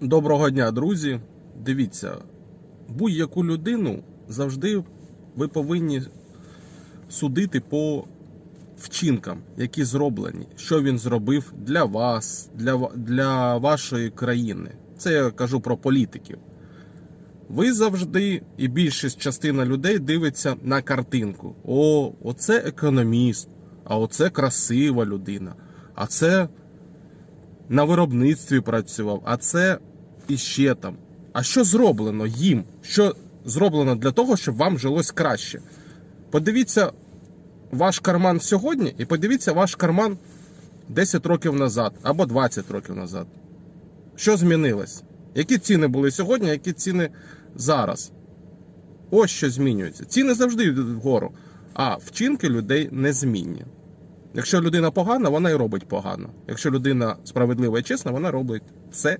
Доброго дня, друзі. Дивіться, будь-яку людину завжди ви повинні судити по вчинкам, які зроблені, що він зробив для вас, для, для вашої країни. Це я кажу про політиків. Ви завжди, і більшість частина людей дивиться на картинку. О, оце економіст, а оце красива людина, а це на виробництві працював, а це іще там. А що зроблено їм? Що зроблено для того, щоб вам жилось краще? Подивіться ваш карман сьогодні і подивіться ваш карман 10 років назад або 20 років назад. Що змінилось? Які ціни були сьогодні, які ціни зараз? Ось що змінюється. Ціни завжди йдуть вгору, а вчинки людей незмінні. Якщо людина погана, вона і робить погано. Якщо людина справедлива і чесна, вона робить все